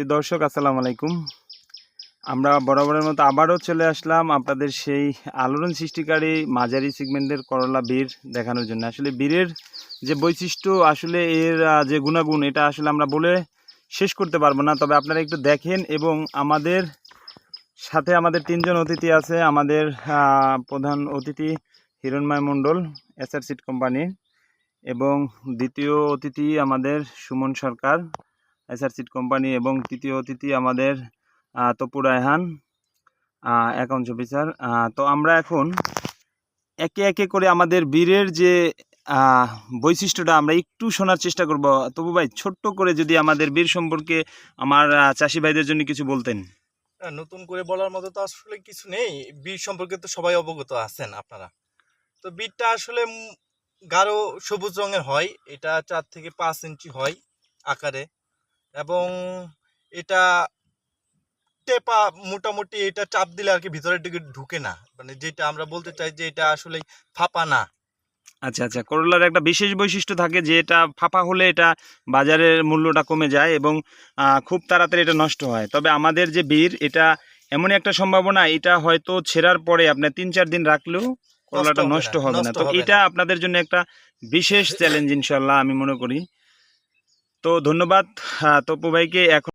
প্রিয় দর্শক, আসসালামু আলাইকুম। আমরা বরাবরের মতো আবারও চলে আসলাম আপনাদের সেই আলোড়ন সৃষ্টিকারী মাঝারি সিগমেন্টের করলা বীর দেখানোর জন্য। আসলে বীরের যে বৈশিষ্ট্য, আসলে এর যে গুণাগুণ, এটা আসলে আমরা বলে শেষ করতে পারব না। তবে আপনারা একটু দেখেন এবং আমাদের সাথে আমাদের তিনজন অতিথি আছে। আমাদের প্রধান অতিথি Hiranmoy Mondal SR seat company, এবং দ্বিতীয় অতিথি আমাদের Suman Sarkar. SR seat company এবং তৃতীয় অতিথি আমাদের আহ, তপু রায়হান অ্যাকাউন্টস অফিসার। তো আমরা এখন একে একে করে আমাদের বীরের যে বৈশিষ্ট্যটা আমরা একটু শোনার চেষ্টা করব। তবু ভাই ছোট্ট করে যদি আমাদের বীর সম্পর্কে আমার চাষি ভাইদের জন্য কিছু বলতেন। নতুন করে বলার মতো তো আসলে কিছু নেই। বীর সম্পর্কে তো সবাই অবগত আছেন আপনারা। তো বীরটা আসলে গাঢ় সবুজ রঙের হয়। এটা চার থেকে পাঁচ ইঞ্চি হয় আকারে। এবং এটা টেপা মোটামুটি এটা চাপ দিলে আর কি ভিতরের দিকে ঢুকে না। মানে যেটা আমরা বলতে চাই যে এটা আসলে ফাঁপা না। আচ্ছা আচ্ছা করলার একটা বিশেষ বৈশিষ্ট্য থাকে যে এটা ফাঁপা হলে এটা বাজারের মূল্যটা কমে যায় এবং খুব তাড়াতাড়ি এটা নষ্ট হয়। তবে আমাদের যে বীর এটা এমনই একটা সম্ভাবনা এটা হয়তো ছেঁড়ার পরে আপনার তিন চার দিন রাখলেও করলাটা নষ্ট হবে না তো এটা আপনাদের জন্য একটা বিশেষ চ্যালেঞ্জ ইনশাল্লাহ আমি মনে করি। তো ধন্যবাদ হ্যাঁ তপু ভাইকে। এখন